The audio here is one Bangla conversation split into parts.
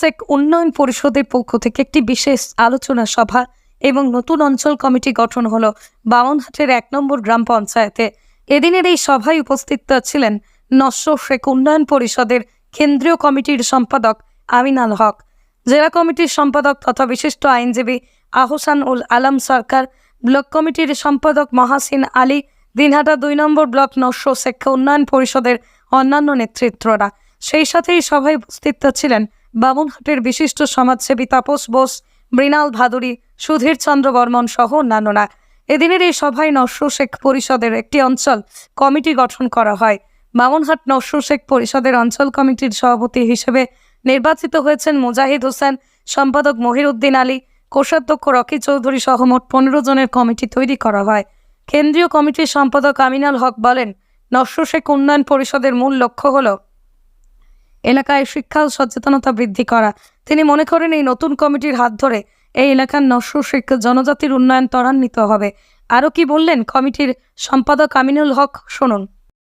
শেখ উন্নয়ন পরিষদের পক্ষ থেকে একটি বিশেষ আলোচনা সভা এবং নতুন অঞ্চল কমিটি গঠন হলো বামনহাটের এক নম্বর গ্রাম পঞ্চায়েতে। এদিনের এই সভায় উপস্থিত ছিলেন শেখ উন্নয়ন পরিষদের কেন্দ্রীয় কমিটির সম্পাদক আমিনাল হক। জেলা কমিটির সম্পাদক তথা বিশিষ্ট আইনজীবী আহসান উল আলম সরকার, ব্লক কমিটির সম্পাদক মহাসিন আলী, দিনহাটা দুই নম্বর ব্লক নস্য শিক্ষা উন্নয়ন পরিষদের অন্যান্য নেতৃত্বরা। সেই সাথেই সভায় উপস্থিত ছিলেন বামুনহাটের বিশিষ্ট সমাজসেবী তাপস বোস, মৃণাল ভাদুরী, সুধীর চন্দ্র বর্মন সহ অন্যান্যরা। এদিনের এই সভায় নস্য শেখ পরিষদের একটি অঞ্চল কমিটি গঠন করা হয়। বামনহাট নস্য শেখ পরিষদের অঞ্চল কমিটির সভাপতি হিসেবে নির্বাচিত হয়েছেন মুজাহিদ হোসেন, সম্পাদক মহিরুদ্দিন আলী, কোষাধ্যক্ষ রকি চৌধুরী সহ মোট পনেরো জনের কমিটি তৈরি করা হয়। কেন্দ্রীয় কমিটির সম্পাদক আমিনাল হক বলেন নস্য শেখ উন্নয়ন পরিষদের মূল লক্ষ্য হল এলাকায় শিক্ষা ও সচেতনতা বৃদ্ধি করা। তিনি মনে করেন এই নতুন কমিটির হাত ধরে এই এলাকার নস্য শিক্ষা জনজাতির উন্নয়ন ত্বরান্বিত হবে। আরও কি বললেন কমিটির সম্পাদক আমিনুল হক, শুনুন।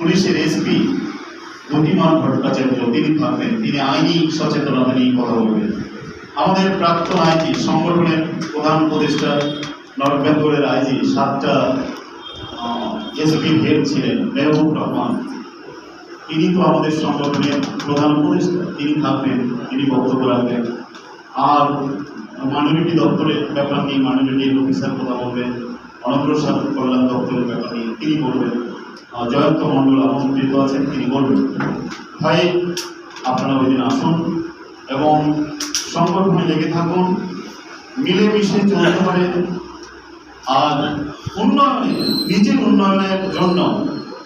পুলিশের এসপি গতিমান ভট্টাচার্য, তিনি থাকবেন। তিনি আইনি সচেতনতা নিয়ে কথা বলবেন। আমাদের প্রাক্তন আইজি, সংগঠনের প্রধান উপদেষ্টা নর্থ বেঙ্গলের আইজি, সাতটা এসপি হেড ছিলেন, মেহবুব রহমান। তিনি তো আমাদের সংগঠনের প্রধান উপদেষ্টা। তিনি থাকবেন, তিনি বক্তব্য রাখবেন। আর মাইনরিটি দপ্তরের ব্যাপার নিয়ে মাইনরিটি অফিসার কথা বলবেন অনগ্রসর কল্যাণ দপ্তরের ব্যাপার নিয়ে তিনি বলবেন। জয়ন্ত মণ্ডল আমন্ত্রিত আছেন, তিনি বলবেন। ভাই, আপনারা ওই দিন আসুন এবং সংগঠনে লেগে থাকুন, মিলেমিশে চলতে পারে। আর উন্নয়নে, নিজের উন্নয়নের জন্য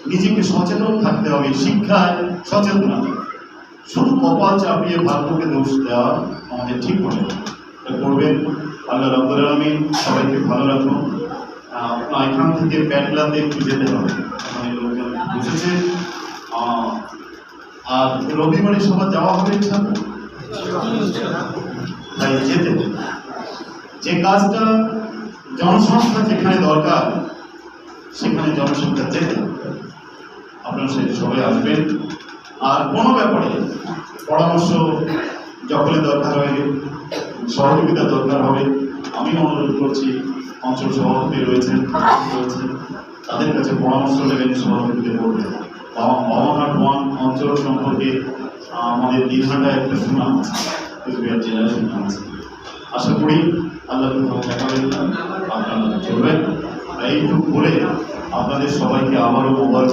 নিজেকে সচেতন থাকতে হবে, শিক্ষায় সচেতন শুধু কপাল চাপিয়ে ভাগ্যকে দোষ দেওয়া আমাদের ঠিক হবে করবেন আল্লাহ রব্বুল আলমিন, সবাইকে ভালো রাখুন। এখান থেকে প্যাটলাতে একটু যেতে হবে মানে লোকজন বুঝেছে আর রবিবারে সবার যাওয়া হবে? তাই যেতে যে কাজটা জনসংখ্যা যেখানে দরকার, সেখানে জনসংখ্যা যেতে হবে। আপনারা সেটা সবাই আসবেন আর কোনো ব্যাপারে পরামর্শ যখনই দরকার হয় সহযোগিতা দরকার হবে অঞ্চল সভাপতি রয়েছেন রয়েছেন। তাদের কাছে পরামর্শ নেবেন সভাপতিতে করবেন বাবাঘাট ওয়ান অঞ্চল সম্পর্কে আমাদের দীঘাটা একটা সুনাম আছে। জেলার সুনাম আছে। আশা করি আল্লাহ আপনারা চলবেন। এইটুকু বলে আপনাদের সবাইকে আবারও মোবাইল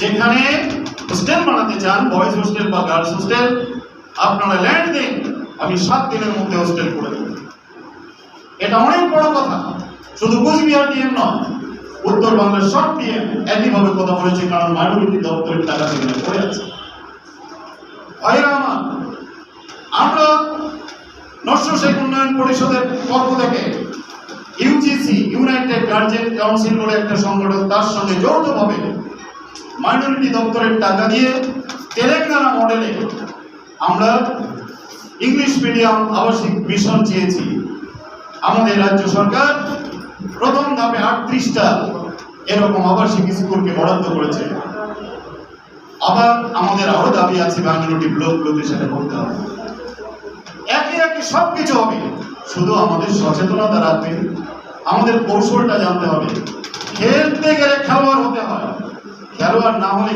যেখানে হোস্টেল বানাতে চান, বয়েজ হোস্টেল বা গার্লস হোস্টেল, আপনারা ল্যান্ড দিন। আমি সাত দিনের মধ্যে হোস্টেল করে দেবো। এটা অনেক বড় কথা। শুধু কুচবিহার ডিএম নয় উত্তর বাংলার সব ডিএম একইভাবে কথা বলেছে, কারণ মাইনরিটি দপ্তরের টাকা সেখানে পড়ে আছে। আমার নস্য শেখ উন্নয়ন পরিষদের পক্ষ থেকে ইউজিসি ইউনাইটেড গার্জেন কাউন্সিল বলে একটা সংগঠন তার সঙ্গে যৌথভাবে মাইনরিটি দপ্তরের টাকা দিয়ে তেলেঙ্গানা মডেলে আমরা ইংলিশ মিডিয়াম আবাসিক মিশন চেয়েছি। আমাদের রাজ্য সরকার প্রথম ধাপে আটত্রিশটা এরকম আবাসিক স্কুলকে বরাদ্দ করেছে। আবার আমাদের আরও দাবি আছে মাইনরিটি ব্লকগুলোতে সেটা করতে হবে। একে একে সব কিছু হবে। শুধু আমাদের সচেতনতা রাখবে, আমাদের কৌশলটা জানতে হবে। খেলতে গেলে খেলোয়াড় হতে হয়। খেলোয়াড় না হলে